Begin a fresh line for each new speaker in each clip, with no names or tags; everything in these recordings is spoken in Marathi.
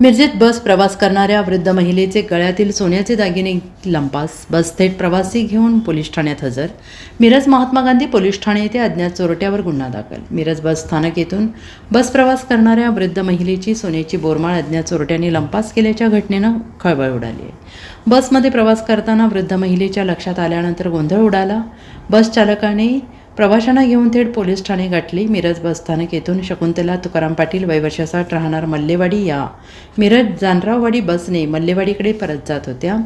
मिरजेत बस प्रवास करणाऱ्या वृद्ध महिलेचे गळ्यातील सोन्याचे दागिने लंपास. बस थेट प्रवासी घेऊन पोलीस ठाण्यात हजर. मिरज महात्मा गांधी पोलीस ठाणे येथे अज्ञात चोरट्यावर गुन्हा दाखल. मिरज बस स्थानक येथून बस प्रवास करणाऱ्या वृद्ध महिलेची सोन्याची बोरमाळ अज्ञात चोरट्यांनी लंपास केल्याच्या घटनेनं खळबळ उडाली आहे. बसमध्ये प्रवास करताना वृद्ध महिलेच्या लक्षात आल्यानंतर गोंधळ उडाला. बस चालकाने प्रवाशांना घेऊन थेट पोलीस ठाणे गाठली. मिरज बस स्थानक येथून शकुंतला तुकाराम पाटील वैवर्षासाठ राहणार मल्लेवाडी या. मिरज जानराववाडी बसने मल्लेवाडीकडे परत जात होत्या.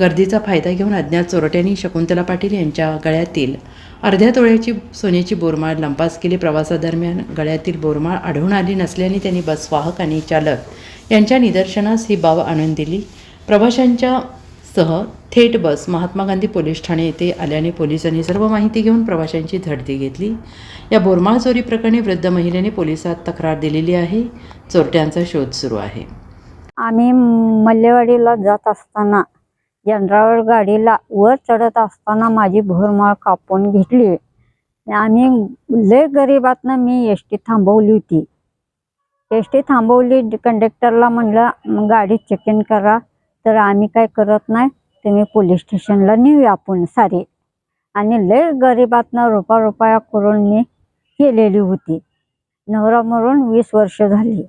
गर्दीचा फायदा घेऊन अज्ञात चोरट्यांनी शकुंतला पाटील यांच्या गळ्यातील अर्ध्या तोळ्याची सोन्याची बोरमाळ लंपास केली. प्रवासादरम्यान गळ्यातील बोरमाळ आढळून आली नसल्याने त्यांनी बसवाहक आणि चालक यांच्या निदर्शनास ही बाब आणून दिली. प्रवाशांच्या सह थेट बस महात्मा गांधी पोलीस ठाणे येथे आल्याने पोलिसांनी सर्व माहिती घेऊन प्रवाशांची झडती घेतली. या बोरमाळ चोरी प्रकरणी वृद्ध महिलेने पोलिसात तक्रार दिलेली आहे. चोरट्यांचा शोध सुरू आहे.
आम्ही मल्लेवाडीला जात असताना जनरावर गाडीला वर चढत असताना माझी भोरमाळ कापून घेतली. आम्ही लय गरिबातनं मी एस टी थांबवली होती. एस टी थांबवली कंडक्टरला म्हणलं गाडी चेक इन करा. तर आम्ही काय करत नाही तुम्ही पोलीस स्टेशनला नेऊ आपण सारे. आणि लय गरिबातनं रुपा रुपया करून मी केलेली होती. नवरा मरून वीस वर्ष झाली.